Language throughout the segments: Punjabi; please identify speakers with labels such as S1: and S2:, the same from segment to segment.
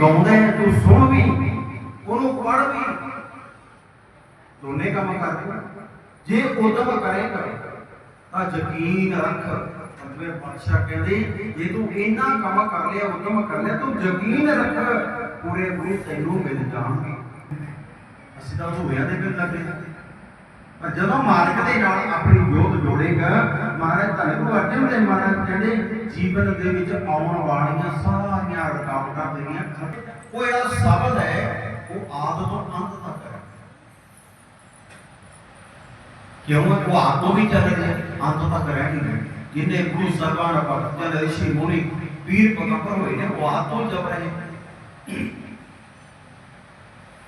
S1: ਗਾਉਂਦਾ ਹੈ, ਤੂੰ ਸੁਣ ਵੀ ਉਹਨੂੰ ਪੜ੍ਹ ਵੀ। ਦੋਨੇ ਕੰਮ ਕਰਦੇ ਜੇ ਉਦਮ ਕਰੇਗਾ ਤਾਂ ਯਕੀਨ ਰੱਖ ਅੰਦਰ ਪਾਤਸ਼ਾਹ ਕਹਿੰਦੇ ਜੇ ਤੂੰ ਇੰਨਾ ਕੰਮ ਕਰ ਲਿਆ ਉਦਮ ਕਰ ਲਿਆ ਤੂੰ ਯਕੀਨ ਰੱਖ ਪੂਰੇ ਪੂਰੇ ਤੈਨੂੰ ਮਿਲ ਜਾਣਗੇ। ਅਸੀਂ ਤਾਂ ਹੋਇਆ ਦੇ ਫਿਰ ਲੱਗੇ। ਪਰ ਜਦੋਂ ਮਾਲਕ ਦੇ ਨਾਲ ਆਪਣੀ ਧੰਨ ਗੁਰੂ ਮਹਾਰਾਜ ਕਹਿੰਦੇ ਜੀਵਨ ਦੇ ਵਿੱਚ ਆਉਣ ਵਾਲੀਆਂ ਸਾਰੀਆਂ ਰੁਕਾਵਟਾਂ ਤੇਰੀਆਂ ਉਹ ਜਿਹੜਾ ਸ਼ਬਦ ਹੈ, ਉਹ ਆਦ ਤੋਂ ਅੰਤ ਤੱਕ ਹੈ। ਕਿਉਂ? ਉਹ ਆਦ ਤੋਂ ਵੀ ਚੱਲ ਰਿਹਾ ਅੰਤ ਤੱਕ ਰਹਿਣੀ ਜਿੰਨੇ ਗੁਰੂ ਸਾਹਿਬਾਨ ਭਗਤਾਂ ਦੇ ਰਿਸ਼ੀ ਮੁਨੀ ਪੀਰ ਪਗੰਬਰ ਹੋਏ ਨੇ, ਉਹ ਆਦ ਤੋਂ ਚੱਲ ਰਹੇ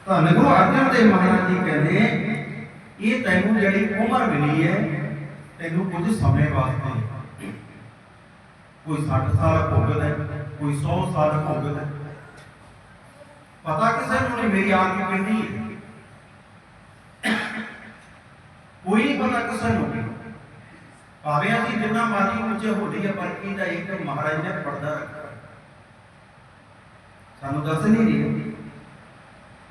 S1: ਧੰਨ ਗੁਰੂ ਅਰਜਨ ਦੇਵ ਮਹਾਰਾਜ ਜੀ ਕਹਿੰਦੇ, ਇਹ ਤੈਨੂੰ ਜਿਹੜੀ ਉਮਰ ਮਿਲੀ ਹੈ, ਤੈਨੂੰ ਕੁਝ ਸਮੇਂ ਵਾਸਤੇ ਕੋਈ 60 ਸਾਲ ਭੋਗਦਾ ਹੈ, ਕੋਈ 100 ਸਾਲ ਭੋਗਦਾ ਹੈ। ਪਤਾ ਕਿਸੇ ਨੂੰ ਨਹੀਂ, ਮੇਰੀ ਆਦਮੀ ਕਿੰਨੀ ਹੈ। ਕੋਈ ਪਤਾ ਕਿਸੇ ਨੂੰ ਭਾਵੇਂ ਅਸੀਂ ਜਿੰਨਾ ਮਰਜ਼ੀ ਉੱਚੇ ਹੋਲੀਏ ਪਰ ਇਹਦਾ ਇੱਕ ਮਹਾਰਾਜ ਨੇ ਪਰਦਾ ਰੱਖਿਆ। ਸਾਨੂੰ ਦੱਸ ਨਹੀਂ ਰਹੀ।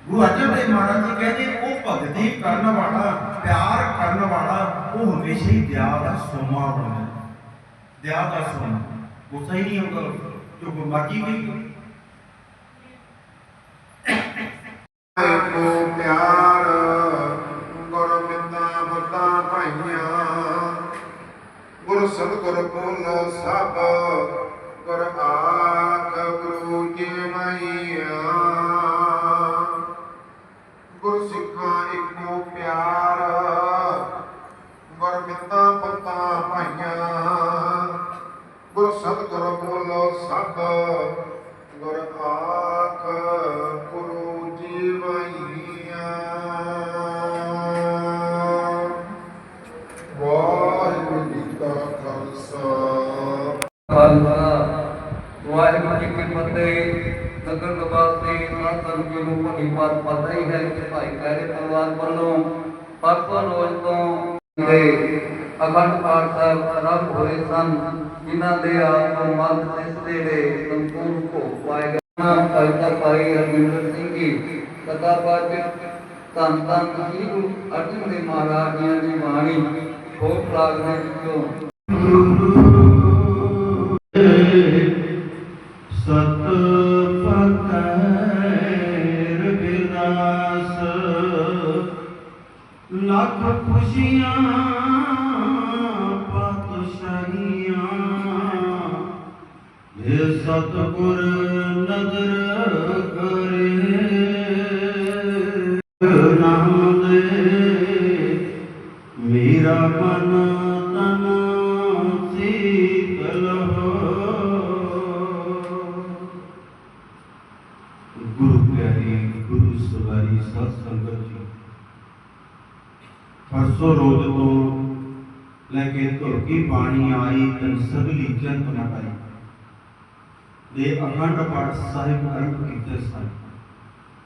S1: ਗੁਰੂ ਅਰਜਨ ਦੇਵ ਮਹਾਰਾਜ ਜੀ ਕਹਿੰਦੇ, ਉਹ ਭਗਤੀ ਕਰਨ ਵਾਲਾ, ਪਿਆਰ ਕਰਨ ਵਾਲਾ, ਉਹ ਹਮੇਸ਼ਾ ਹੀ ਦਿਆ ਦਾ ਸੋਮਾ ਬਣਦਾ ਦਿਆ ਦਾ ਸੋਮਾ। ਗੁੱਸਾ ਹੀ ਨਹੀਂ ਹੁੰਦਾ ਜੋ ਕੋਈ ਮਰਜ਼ੀ ਵੀ
S2: ਗੁਰ ਸਤਿਗੁਰ ਬੋਲੋ ਸਭ। ਗੁਰ ਆਖ ਗੁਰੂ ਜੀਵਈਆ। ਵਾਹਿਗੁਰੂ ਜੀ ਕਾ ਖਾਲਸਾ।
S3: ਵਾਹਿਗੁਰੂ ਜੀ ਕੀ ਫਤਿਹ। ਨਗਰ ਨਿਵਾਸੀ ਨਾਤਨ ਜੀ ਨੂੰ ਭਲੀ ਬਾਤ ਪਤਾ ਹੀ ਹੈ। ਕਿ ਭਾਈ ਕਹਿਰੇ ਪਰਿਵਾਰ ਵੱਲੋਂ ਪਰਸੋਂ ਰੋਜ਼ ਤੋਂ ਦੇ ਅਖੰਡ ਪਾਠ ਸਾਹਿਬ ਆਰੰਭ ਹੋਏ ਸਨ, ਜਿਨ੍ਹਾਂ ਦੇ ਆਪ ਤੋਂ ਮੱਧ ਸਿਸਦੇ ਸੰਪੂਰਨ ਭੋਗ ਪਾਏ ਗਏ ਨਾਮ ਕਵਿਤਾ ਭਾਈ ਰਵਿੰਦਰ ਸਿੰਘ ਜੀ ਕਥਾ ਪਾਠ ਧੰਨ ਧੰਨ ਸ੍ਰੀ ਗੁਰੂ ਅਰਜਨ ਦੇਵ ਮਹਾਰਾਜ ਜੀ ਦੀ ਬਾਣੀ ਹੋਰ ਪ੍ਰਾਗਣਾ ਵਿੱਚੋਂ।
S1: ਸਤ ਫਕਰ ਬਿਨਾਸ, ਲੱਖ ਖੁਸ਼ੀਆਂ ਸਤਗੁਰ ਨਜ਼ਰ ਕਰੇ। ਨਾਮ ਦੇ ਮੇਰਾ ਮਨ ਤਨ ਸੀਤਲ ਗੁਰੂ ਪਿਆਰੀ, ਗੁਰੂ ਸਵਾਰੀ ਸਤ ਸੰਗਤ ਜੀ। ਪਰਸੋਂ ਰੋਜ਼ ਤੋਂ ਲੈ ਕੇ ਧੁਰ ਕੀ ਬਾਣੀ ਆਈ, ਤਨ ਸਗਲੀ ਚੰਤ ਨਾ ਪਾਈ। ਦੇ ਅਖੰਡ ਪਾਠ ਸਾਹਿਬ ਆਰੰਭ ਕੀਤੇ ਸਨ।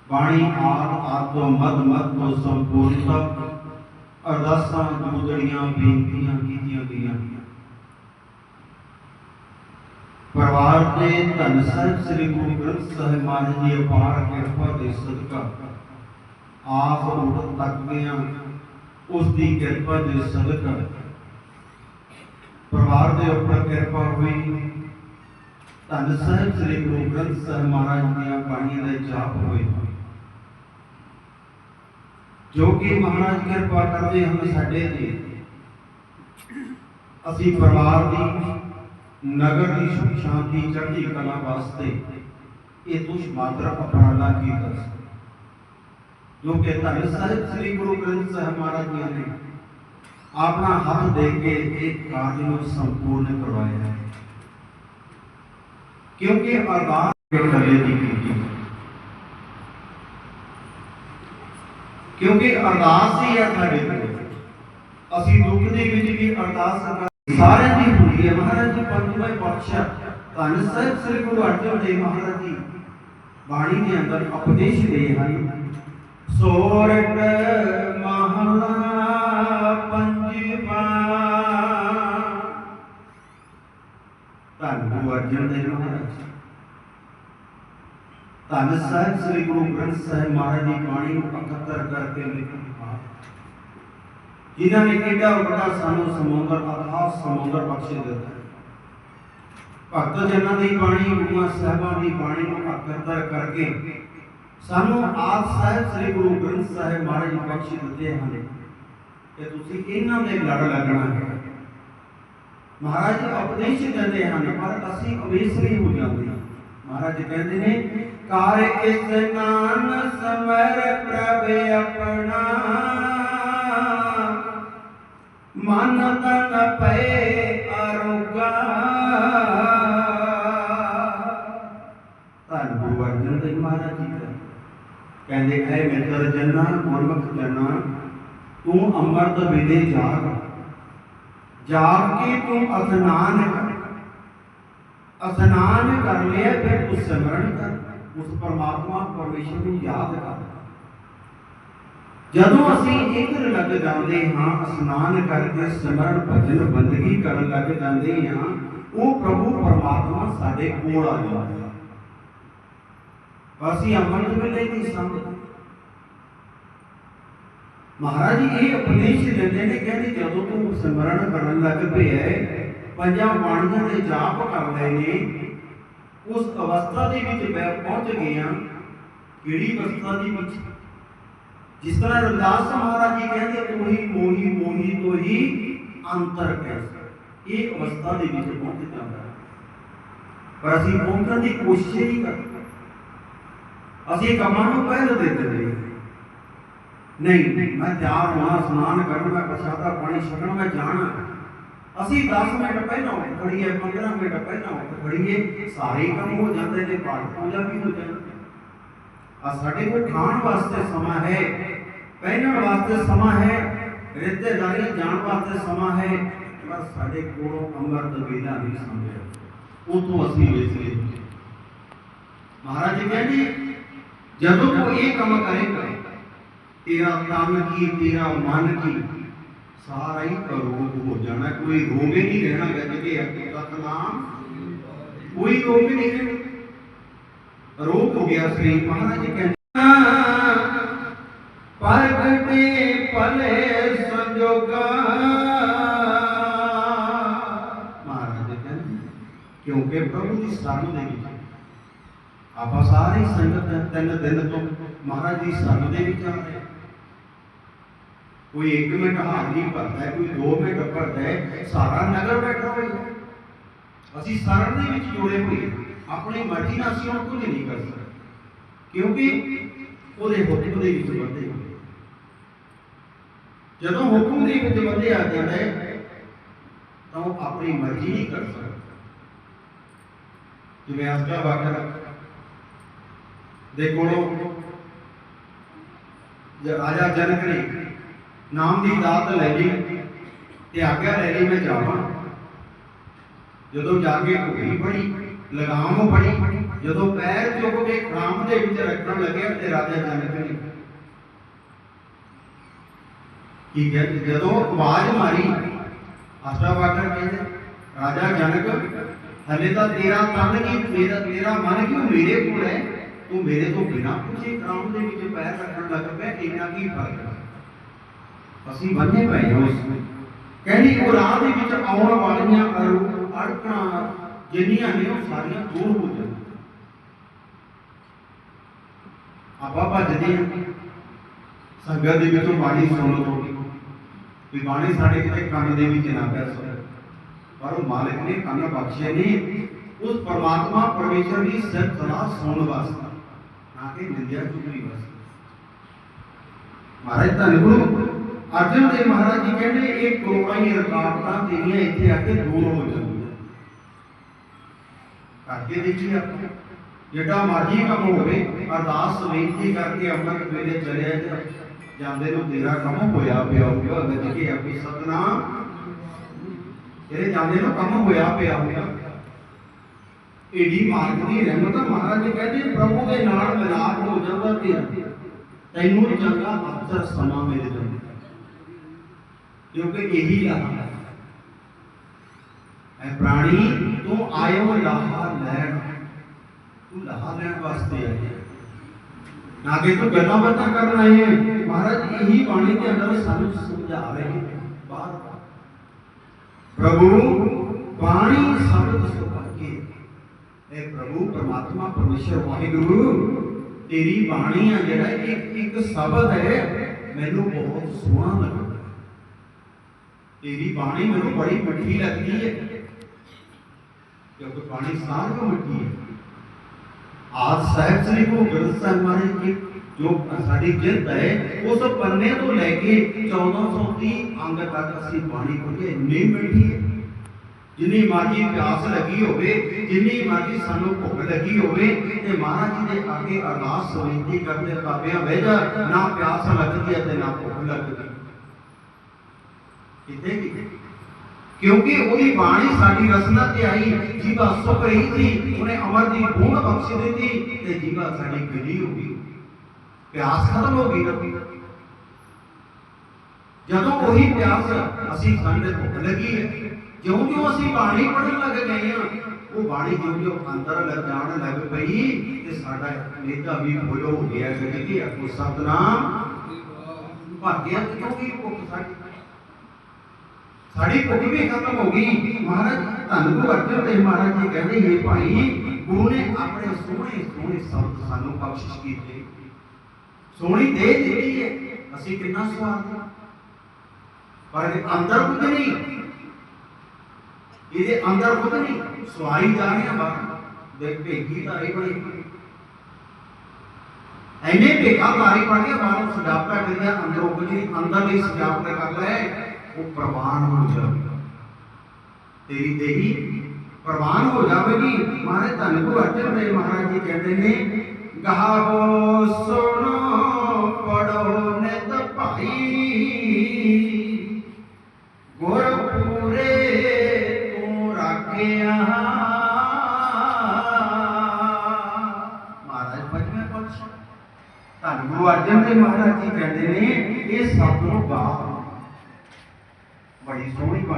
S1: ਬਾਣੀ, ਆਦ ਆਦ ਤੋਂ ਮਦ ਮਦ ਤੋਂ ਸੰਪੂਰਨ ਤੱਕ ਅਰਦਾਸਾਂ ਦੁਦੜੀਆਂ ਬੇਨਤੀਆਂ ਕੀਤੀਆਂ ਗਈਆਂ। ਪਰਿਵਾਰ ਦੇ ਧੰਨ ਸਾਹਿਬ ਸ੍ਰੀ ਗੁਰੂ ਗ੍ਰੰਥ ਸਾਹਿਬ ਮਹਾਰਾਜ ਦੀ ਅਪਾਰ ਕਿਰਪਾ ਦੇ ਸਦਕਾ ਆਪ ਉਠ ਤੱਕ ਗਿਆ, ਉਸ ਦੀ ਕਿਰਪਾ ਦੇ ਸਦਕਾ। ਪਰਿਵਾਰ ਦੇ ਉੱਪਰ ਕਿਰਪਾ ਹੋਈ ਧੰਨ ਸਾਹਿਬ ਸ੍ਰੀ ਗੁਰੂ ਗ੍ਰੰਥ ਸਾਹਿਬ ਮਹਾਰਾਜ ਦੀਆਂ ਬਾਣੀਆਂ ਦੇ ਜਾਪ ਹੋਏ ਜੋ ਕਿ ਮਹਾਰਾਜ ਕਿਰਪਾ ਕਰਦੇ ਹਨ ਸਾਡੇ ਤੇ ਅਸੀਂ ਪਰਿਵਾਰ ਦੀ ਨਗਰ ਦੀ ਸੁਖ ਸ਼ਾਂਤੀ ਚੜ੍ਹਦੀ ਕਲਾ ਵਾਸਤੇ ਇਹ ਤੁਸ਼ ਮਾਤਰ ਉਪਰਾਲਾ ਕੀਤਾ ਸੀ ਜੋ ਕਿ ਧੰਨ ਸਾਹਿਬ ਸ੍ਰੀ ਗੁਰੂ ਗ੍ਰੰਥ ਸਾਹਿਬ ਮਹਾਰਾਜ ਜੀ ਨੇ ਆਪਣਾ ਹੱਥ ਦੇ ਕੇ ਇਹ ਕਾਰਜ ਨੂੰ ਸੰਪੂਰਨ ਕਰਵਾਇਆ ਹੈ ਕਿਉਂਕਿ ਅਰਦਾਸ ਕਰਲੇ ਦੀ ਕੀਤੀ। ਕਿਉਂਕਿ ਅਰਦਾਸ ਹੀ ਹੈ ਸਾਡੇ ਕੋਲ ਅਸੀਂ ਦੁੱਖ ਦੇ ਵਿੱਚ ਵੀ ਅਰਦਾਸ ਕਰਨਾ ਸਾਰਿਆਂ ਦੀ ਹੁੰਦੀ ਹੈ। ਮਹਾਰਾਜ ਜੀ ਪੰਜਵੇਂ ਪਾਤਸ਼ਾਹ ਧੰਨ ਸਾਹਿਬ, ਸ੍ਰੀ ਗੁਰੂ ਅਰਜਨ ਦੇਵ ਮਹਾਰਾਜ ਜੀ। ਬਾਣੀ ਦੇ ਅੰਦਰ ਉਪਦੇਸ਼ ਦੇ ਹਨ। ਸੋਰਠ ਮਹਲਾ ਪੰਜਵਾ ਧੰਨ ਗੁਰੂ ਅਰਜਨ ਦੇਵ ਮਹਾਰਾਜ ਧੰਨ ਸਾਹਿਬ ਸ੍ਰੀ ਗੁਰੂ ਗ੍ਰੰਥ ਸਾਹਿਬ ਮਹਾਰਾਜ ਦੀ ਬਾਣੀ ਨੂੰ ਇਕੱਤਰ ਕਰਕੇ ਲਿਖਿਆ ਜਿਨ੍ਹਾਂ ਨੇ ਕਿਹੜਾ ਵੱਡਾ ਸਾਨੂੰ ਸਮੁੰਦਰ, ਅਥਾਹ ਸਮੁੰਦਰ ਬਖਸ਼ ਦਿੱਤਾ। ਭਗਤ ਜਨਾਂ ਦੀ ਬਾਣੀ, ਗੁਰੂਆਂ ਸਾਹਿਬਾਂ ਦੀ ਬਾਣੀ ਨੂੰ ਇਕੱਤਰ ਕਰਕੇ ਸਾਨੂੰ ਆਪ ਸਾਹਿਬ ਸ੍ਰੀ ਗੁਰੂ ਗ੍ਰੰਥ ਸਾਹਿਬ ਮਹਾਰਾਜ ਜੀ ਦਿੱਤੇ ਹਨ। ਕਿ ਤੁਸੀਂ ਇਹਨਾਂ ਦੇ ਲੜ ਲੱਗਣਾ ਹੈ। ਮਹਾਰਾਜ ਉਪਦੇਸ਼ ਦਿੰਦੇ ਹਨ, ਪਰ ਅਸੀਂ ਅਵੇਸਰੀ ਹੋ ਜਾਂਦੇ ਹਾਂ। ਮਹਾਰਾਜ ਕਹਿੰਦੇ ਨੇ ਕਾਰ ਇਸਨਾਨ ਸਮਰ ਪ੍ਰਭ ਆਪਣਾ। ਮਨ ਤਨ ਪਏ ਅਰੋਗਾ। ਧੰਨ ਗੁਰੂ ਅਰਜਨ ਦੇਵ ਮਹਾਰਾਜ ਜੀ ਦਾ। ਕਹਿੰਦੇ ਐ ਮਿੱਤਰ ਜਨਾ, ਗੁਰਮੁਖ ਜਨਾ, ਤੂੰ ਅੰਮ੍ਰਿਤ ਵੇਲੇ ਜਾਗ। ਜਾਗ ਕੇ ਤੂੰ ਅਸਨਾਨ ਅਸਨਾਨ ਕਰ ਲਿਆ, ਫਿਰ ਤੂੰ ਸਿਮਰਨ ਕਰ। ਉਸ ਪਰਮਾਤਮਾ ਪਰਮੇਸ਼ਰ ਨੂੰ ਯਾਦ ਕਰ। ਜਦੋਂ ਅਸੀਂ ਇੰਦਰ ਲੱਗ ਜਾਂਦੇ ਹਾਂ, ਅਸਨਾਨ ਕਰਕੇ ਸਿਮਰਨ ਭਜਨ ਬੰਦਗੀ ਕਰਨ ਲੱਗ ਜਾਂਦੇ ਹਾਂ, ਉਹ ਪ੍ਰਭੂ ਪਰਮਾਤਮਾ ਸਾਡੇ ਕੋਲ ਆ ਜਾਂਦਾ। ਹੈ ਅਸੀਂ ਅੰਮ੍ਰਿਤ ਵੇਲੇ ਦੀ ਸੰਗਤ ਮਹਾਰਾਜ ਇਹ ਉਪਦੇਸ਼ ਦਿੰਦੇ ਨੇ ਕਹਿੰਦੇ ਜਦੋਂ ਤੂੰ ਸਿਮਰਨ ਕਰਨ ਲੱਗ ਪਿਆ ਪੰਜਾਂ ਬਾਣੀਆਂ ਦੇ ਜਾਪ ਕਰਦੇ ਨੇ, ਉਸ ਅਵਸਥਾ ਦੇ ਵਿੱਚ ਮੈਂ ਪਹੁੰਚ ਗਿਆ, ਕਿਹੜੀ ਅਵਸਥਾ ਦੀ ਵਿੱਚ? ਜਿਸ ਤਰ੍ਹਾਂ ਰਵਿਦਾਸ ਮਹਾਰਾਜ ਜੀ ਕਹਿੰਦੇ ਤੂੰ ਹੀ ਮੋਹੀ ਮੋਹੀ ਤੋਂ ਹੀ ਅੰਤਰ ਕੈਸ ਇਹ ਅਵਸਥਾ ਦੇ ਵਿੱਚ ਪਹੁੰਚ ਜਾਂਦਾ। ਪਰ ਅਸੀਂ ਪਹੁੰਚਣ ਦੀ ਕੋਸ਼ਿਸ਼ ਹੀ ਨਹੀਂ ਕਰਦੇ। ਅਸੀਂ ਕੰਮਾਂ ਨੂੰ ਪਹਿਲ ਦਿੰਦੇ ਹਾਂ। ਨਹੀਂ ਮੈਂ ਤਿਆਰ ਹੋਣਾ ਸਨਾਨ ਕਰਨ ਮੈਂ ਪ੍ਰਸ਼ਾਦਾ ਪਾਣੀ ਛਕਣ ਮੈਂ ਜਾਣਾ। ਅਸੀਂ 10 ਮਿੰਟ ਪਹਿਲਾਂ ਖੜੀਏ 15 ਮਿੰਟ ਪਹਿਲਾਂ ਖੜੀਏ ਸਾਰੇ ਕੰਮ ਹੋ ਜਾਂਦੇ ਨੇ, ਪਾਠ ਪੂਜਾ ਵੀ ਹੋ ਜਾਂਦੀ ਆ ਸਾਡੇ ਕੋਲ ਖਾਣ ਵਾਸਤੇ ਸਮਾਂ ਹੈ, ਪਹਿਨਣ ਵਾਸਤੇ ਸਮਾਂ ਹੈ, ਰਿਸ਼ਤੇਦਾਰੀ ਜਾਣ ਵਾਸਤੇ ਸਮਾਂ ਹੈ, ਪਰ ਸਾਡੇ ਕੋਲੋਂ ਅੰਮ੍ਰਿਤ ਵੇਲਾ ਨਹੀਂ ਸੰਭਿਆ ਉਹ ਤੋਂ ਅਸੀਂ ਵੇਚਲੇ ਮਹਾਰਾਜ ਜੀ ਕਹਿੰਦੇ, ਜਦੋਂ ਤੂੰ ਇਹ ਕੰਮ ਕਰੇਗਾ ਤੇਰਾ ਤਨ ਕੀ ਤੇਰਾ ਮਨ ਕੀ ਸਾਰਾ ਹੀ ਰੋਗ ਹੋ ਜਾਣਾ ਕੋਈ ਰੋਗ ਹੀ ਨਹੀਂ ਰਹਿਣਾ ਗੱਜ ਕੇ ਅੱਗੇ ਸਤਨਾਮ ਕੋਈ ਰੋਗ ਹੀ ਨਹੀਂ ਰਹਿਣਾ ਰੋਗ ਹੋ ਗਿਆ ਸਰੀਰ ਮਹਾਰਾਜ ਜੀ ਕਹਿੰਦੇ ਪ੍ਰਗਟੇ ਭਲੇ ਸੰਜੋਗਾ ਮਹਾਰਾਜ ਜੀ ਕਹਿੰਦੇ ਕਿਉਂਕਿ ਪ੍ਰਭੂ ਦੀ ਸ਼ਰਨ ਦੇ ਵਿੱਚ ਆਪਾਂ ਸਾਰੇ ਸੰਗਤ ਤਿੰਨ ਦਿਨ ਤੋਂ ਮਹਾਰਾਜ ਦੀ ਸ਼ਰਨ ਦੇ ਵਿੱਚ ਆ ਰਹੇ ਹਾਂ। ਕੋਈ 1 ਮਿੰਟ ਹਾਜ਼ਰੀ ਭਰਦਾ, ਕੋਈ 2 ਮਿੰਟ ਭਰਦਾ ਸਾਰਾ ਨਗਰ ਬੈਠਾ ਹੋਇਆ ਅਸੀਂ ਸ਼ਰਨ ਦੇ ਵਿੱਚ ਜੁੜੇ ਹੋਏ ਆਪਣੀ ਮਰਜ਼ੀ ਨਾਲ ਅਸੀਂ ਹੁਣ ਕੁਝ ਨਹੀਂ ਕਰ ਸਕਦੇ। ਕਿਉਂਕਿ ਉਹਦੇ ਹੁਕਮ ਦੇ ਵਿੱਚ ਬੰਦੇ ਜਦੋਂ ਹੁਕਮ ਦੇ ਵਿੱਚ ਬੰਦੇ ਆ ਜਾਂਦਾ ਹੈ ਤਾਂ ਉਹ ਆਪਣੀ ਮਰਜ਼ੀ ਨਹੀਂ ਕਰ ਸਕਦਾ। ਜਿਵੇਂ ਅਸਕਾ ਵਾਕਰ ਦੇ ਕੋਲੋਂ ਜੇ ਰਾਜਾ ਜਨਕ ਨੇ ਨਾਮ ਦੀ ਦਾਤ ਲੈ ਲਈ ਤੇ ਆਗਿਆ ਲੈ ਲਈ ਮੈਂ ਜਾਵਾਂ। ਜਦੋਂ ਜਾ ਕੇ ਘੁੜੀ ਫੜੀ, ਲਗਾਮ ਫੜੀ। ਜਦੋਂ ਪੈਰ ਚੁੱਕ ਕੇ ਖਰਾਮ ਦੇ ਵਿੱਚ ਰੱਖਣ ਲੱਗਿਆ ਤੇ ਰਾਜਾ ਜਨਕ ਨੇ ਕੀ ਕਹਿੰਦੇ ਜਦੋਂ ਆਵਾਜ਼ ਮਾਰੀ ਅਸ਼ਟਾਵਾਕਰ ਕਹਿੰਦੇ, ਰਾਜਾ ਜਨਕ ਹਲੇ ਤਾਂ ਤੇਰਾ ਤਨ ਕੀ, ਤੇਰਾ ਤੇਰਾ ਮਨ ਕਿਉਂ ਮੇਰੇ ਕੋਲ ਹੈ? ਤੂੰ ਮੇਰੇ ਤੋਂ ਬਿਨਾਂ ਪੁੱਛੇ ਖਰਾਮ ਦੇ ਵਿੱਚ ਪੈਰ ਰੱਖਣ ਲੱਗ ਪਿਆ, ਇੰਨਾ ਕੀ ਫ਼ਰਕ ਹੈ? ਅਸੀਂ ਬੰਨੇ ਪਏ ਹਾਂ ਕਹਿੰਦੀ ਉਹ ਰਾਹ ਦੇ ਵਿੱਚ ਆਉਣ ਵਾਲੀਆਂ ਅੜੂ- ਜਿੰਨੀਆਂ ਨੇ ਉਹ ਸਾਰੀਆਂ ਦੂਰ ਹੋ ਜਾਂਦੀਆਂ ਆਪਾਂ ਭੱਜਦੇ ਹਾਂ ਸੰਗਤ ਦੇ ਵਿੱਚੋਂ ਬਾਣੀ ਸੁਣ ਲਓ ਵੀ ਬਾਣੀ ਸਾਡੇ ਕਿਤੇ ਕੰਨ ਦੇ ਵਿੱਚ ਨਾ ਪੈ ਸਕੇ। ਪਰ ਉਹ ਮਾਲਕ ਨੇ ਕੰਨ ਬਖਸ਼ੇ ਨੇ। ਉਸ ਪਰਮਾਤਮਾ ਪਰਮੇਸ਼ਰ ਦੀ ਸਿਰਫ ਸਲਾਹ ਸੁਣਨ ਵਾਸਤੇ। ਨਾ ਕਿ ਨਿੰਦਿਆ ਚੁਗਲੀ ਵਾਸਤੇ। ਮਹਾਰਾਜ, ਧੰਨ ਗੁਰੂ। ਅਰਜਨ ਦੇਵ ਮਹਾਰਾਜ ਜੀ ਕਹਿੰਦੇ, ਇਹ ਕਰੋੜਾਂ ਹੀ ਰਕਾਵਟਾਂ ਤੇਰੀਆਂ ਇੱਥੇ ਆ ਕੇ ਦੂਰ ਹੋ ਜਾਂਦੀਆਂ। ਕਰਕੇ ਦੇਖੀ ਆਪਾਂ। ਜਿਹੜਾ ਮਰਜ਼ੀ ਕੰਮ ਹੋਵੇ, ਅਰਦਾਸ ਬੇਨਤੀ ਕਰਕੇ ਅੰਮ੍ਰਿਤ ਵੇਲੇ ਚਲਿਆ ਜਾਂਦੇ ਨੂੰ ਤੇਰਾ ਕੰਮ ਹੋਇਆ ਪਿਆ ਹੋਊਗਾ। ਗੱਜ ਕੇ ਆਪੀ ਸਤਨਾਮ। ਤੇਰੇ ਜਾਂਦੇ ਨੂੰ ਕੰਮ ਹੋਇਆ ਪਿਆ ਹੋਊਗਾ। ਏਡੀ ਮਾਰਗ ਦੀ ਰਹਿਮਤ ਮਹਾਰਾਜ ਜੀ ਕਹਿੰਦੇ, ਪ੍ਰਭੂ ਦੇ ਨਾਲ ਮਿਲਾਪ ਹੋ ਜਾਂਦਾ ਤੇਰਾ। ਤੈਨੂੰ ਚੰਗਾ ਅਫਸਰ ਸਮਾਂ ਮਿਲ ਜਾਂਦਾ। ਕਿਉਂਕਿ ਇਹੀ ਲਾਹਾ ਹੈ ਐ ਪ੍ਰਾਣੀ ਤੂੰ ਆਇਓ ਲਾਹਾ ਲੈਣ ਤੂੰ ਲਹਾ ਲੈਣ ਵਾਸਤੇ ਆਇਆ ਹੈ। ਨਾ ਕਿ ਤੂੰ ਗੱਲਾਂ ਬਾਤਾਂ ਕਰਨ ਆਏ ਹੈ ਮਹਾਰਾਜ ਇਹੀ ਬਾਣੀ ਦੇ ਅੰਦਰ ਸਾਨੂੰ ਸਮਝਾ ਰਹੇ ਨੇ ਬਾਤ ਪ੍ਰਭੂ ਬਾਣੀ ਸ਼ਬਦ ਸੁਣ ਕੇ ਇਹ ਪ੍ਰਭੂ ਪਰਮਾਤਮਾ ਪਰਮੇਸ਼ਰ ਵਾਹਿਗੁਰੂ ਤੇਰੀ ਬਾਣੀ ਆ ਜਿਹੜਾ ਇੱਕ ਇੱਕ ਸ਼ਬਦ ਹੈ ਮੈਨੂੰ ਬਹੁਤ ਸੋਹਣਾ ਲੱਗਦਾ ਤੇਰੀ ਬਾਣੀ ਮੈਨੂੰ ਬੜੀ ਮਿੱਠੀ ਲੱਗਦੀ ਹੈ ਕਿਉਂਕਿ ਬਾਣੀ ਸਾਰੀ ਮਿੱਠੀ ਹੈ ਆਦ ਸਾਹਿਬ ਸ੍ਰੀ ਗੁਰੂ ਗ੍ਰੰਥ ਸਾਹਿਬ ਮਹਾਰਾਜ ਜੀ ਜੋ ਸਾਡੀ ਗਿਰਤ ਹੈ, ਉਸ ਪੰਨੇ ਤੋਂ ਲੈ ਕੇ 1430 ਅੰਗ ਤੱਕ ਅਸੀਂ ਬਾਣੀ ਪੜ੍ਹੀਏ ਇੰਨੀ ਮਿੱਠੀ ਹੈ ਜਿੰਨੀ ਮਰਜ਼ੀ ਪਿਆਸ ਲੱਗੀ ਹੋਵੇ, ਜਿੰਨੀ ਮਰਜ਼ੀ ਸਾਨੂੰ ਭੁੱਖ ਲੱਗੀ ਹੋਵੇ, ਤੇ ਮਹਾਰਾਜ ਜੀ ਦੇ ਅੱਗੇ ਅਰਦਾਸ ਬੇਨਤੀ ਕਰਦੇ ਕਾਬਿਆਂ ਬਹਿ ਨਾ ਪਿਆਸ ਲੱਗਦੀ ਹੈ ਤੇ ਨਾ ਭੁੱਖ ਲੱਗਦੀ। ਕਿਤੇ ਕਿਤੇ ਕਿਉਂਕਿ ਉਹਦੀ ਬਾਣੀ ਸਾਡੀ ਰਸਨਾ ਤੇ ਆਈ, ਜੀਵਾ ਸੁਖ ਰਹੀ ਸੀ, ਉਹਨੇ ਅਮਰ ਦੀ ਬੂੰਦ ਬਖਸ਼ ਦਿੱਤੀ ਤੇ ਜੀਵਾ ਸਾਡੀ ਗਲੀ ਹੋ ਗਈ। ਪਿਆਸ ਖਤਮ ਹੋ ਗਈ ਨਾ। ਜਦੋਂ ਉਹੀ ਪਿਆਸ ਅਸੀਂ ਸਾਡੇ ਭੁੱਖ ਲੱਗੀ ਹੈ ਜਿਉਂ ਜਿਉਂ ਅਸੀਂ ਬਾਣੀ ਪੜ੍ਹਨ ਲੱਗ ਗਏ ਹਾਂ, ਉਹ ਬਾਣੀ ਜਿਉਂ ਜਿਉਂ ਅੰਦਰ ਲੱਗ ਜਾਣ ਲੱਗ ਪਈ ਤੇ ਸਾਡਾ ਨੇਤਾ ਵੀ ਹੋਇਓ ਹੋ ਗਿਆ ਕਿ ਕਿ ਆਪੋ ਸਤਨਾਮ। ਭਾਗਿਆ ਕਿਉਂ ਭੁੱਖ ਸਾਡੀ। ਸਾਡੀ ਭੁੱਖ ਵੀ ਖਤਮ ਹੋ ਗਈ। ਮਹਾਰਾਜ, ਧੰਨ ਗੁਰੂ ਅਰਜਨ ਦੇਵ ਮਹਾਰਾਜ ਜੀ ਕਹਿੰਦੇ ਇਹ ਭਾਈ, ਗੁਰੂ ਨੇ ਆਪਣੇ ਸੋਹਣੇ ਸੋਹਣੇ ਸ਼ਬਦ ਸਾਨੂੰ ਬਖਸ਼ਿਸ਼ ਕੀਤੇ। ਸੋਹਣੀ ਦੇ ਦਿੱਤੀ ਹੈ। ਅਸੀਂ ਕਿੰਨਾ ਸਵਾਦ ਪਰ ਇਹਦੇ ਅੰਦਰ ਕੁਝ ਨਹੀਂ। ਇਹਦੇ ਅੰਦਰ ਕੁਝ ਨਹੀਂ। ਸਵਾਰੀ ਜਾ ਰਹੇ ਆ ਬਾਹਰ। ਦੇਖ, ਭੇਗੀ ਤਾਂ ਬਣੀ। ਐਨੇ ਭੇਗਾ ਮਾਰੀ ਪੜ ਕੇ ਬਾਹਰੋਂ ਸਜਾਵਟਾ ਕਰੀਆ, ਅੰਦਰੋਂ ਕੁਝ ਨਹੀਂ ਅੰਦਰ ਲਈ ਸਜਾਵਟ ਕਰ ਲੈ ਉਹ ਪ੍ਰਵਾਨ ਹੋ ਜਾਵੇ। ਤੇਰੀ ਦੇਹੀ ਪ੍ਰਵਾਨ ਹੋ ਜਾਵੇਗੀ। ਮਹਾਰਾਜ, ਧੰਨ ਗੁਰੂ ਅਰਜਨ ਦੇਵ ਮਹਾਰਾਜ ਜੀ ਕਹਿੰਦੇ ਨੇ ਗਾਵੋ ਸੁਣੋ, ਪੜੋ ਨਿਤ ਭਾਈ। ਗੁਰ ਤੂੰ ਰਾਖਿਆ। ਮਹਾਰਾਜ, ਪੰਜਵੇਂ ਪਾਤਸ਼ਾਹ। ਧੰਨ ਗੁਰੂ ਅਰਜਨ ਦੇਵ ਮਹਾਰਾਜ ਜੀ ਕਹਿੰਦੇ ਨੇ, ਇਹ ਸਭ ਨੂੰ ਗਾ ਬੜੀ ਸੋਹਣੀ ਬਾਣੀ